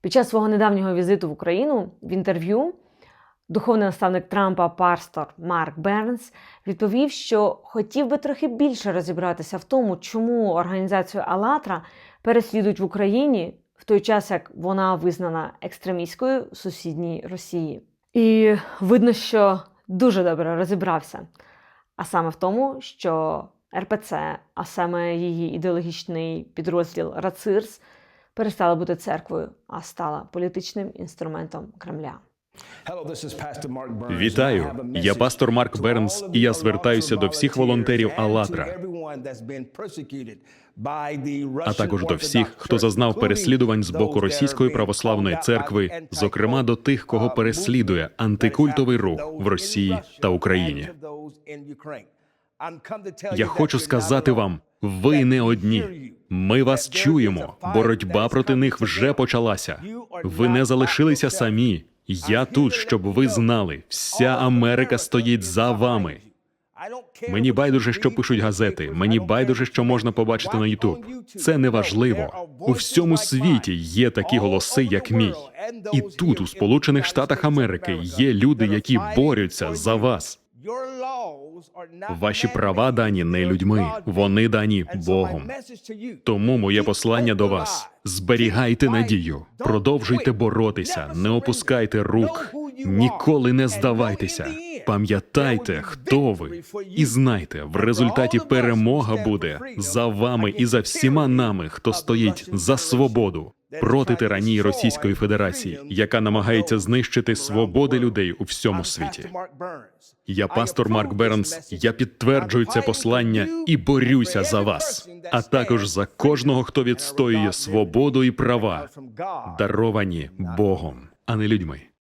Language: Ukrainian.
Під час свого недавнього візиту в Україну в інтерв'ю духовний наставник Трампа пастор Марк Бернс відповів, що хотів би трохи більше розібратися в тому, чому організацію Алатра переслідують в Україні в той час, як вона визнана екстремістською в сусідній Росії. І видно, що дуже добре розібрався. А саме в тому, що РПЦ, а саме її ідеологічний підрозділ Рацирс, перестала бути церквою, а стала політичним інструментом Кремля. Вітаю, я пастор Марк Бернс, і я звертаюся до всіх волонтерів Алатра, а також до всіх, хто зазнав переслідувань з боку Російської православної церкви, зокрема до тих, кого переслідує антикультовий рух в Росії та Україні. Я хочу сказати вам, ви не одні. Ми вас чуємо. Боротьба проти них вже почалася. Ви не залишилися самі. Я тут, щоб ви знали, вся Америка стоїть за вами. Мені байдуже, що пишуть газети. Мені байдуже, що можна побачити на Ютуб. Це не важливо. У всьому світі є такі голоси, як мій. І тут, у Сполучених Штатах Америки, є люди, які борються за вас. Ваші права дані не людьми, вони дані Богом. Тому моє послання до вас: зберігайте надію, продовжуйте боротися, не опускайте рук, ніколи не здавайтеся. Пам'ятайте, хто ви, і знайте, в результаті перемога буде за вами і за всіма нами, хто стоїть за свободу проти тиранії Російської Федерації, яка намагається знищити свободи людей у всьому світі. Я пастор Марк Бернс. Я підтверджую це послання і борюся за вас, а також за кожного, хто відстоює свободу і права, даровані Богом, а не людьми.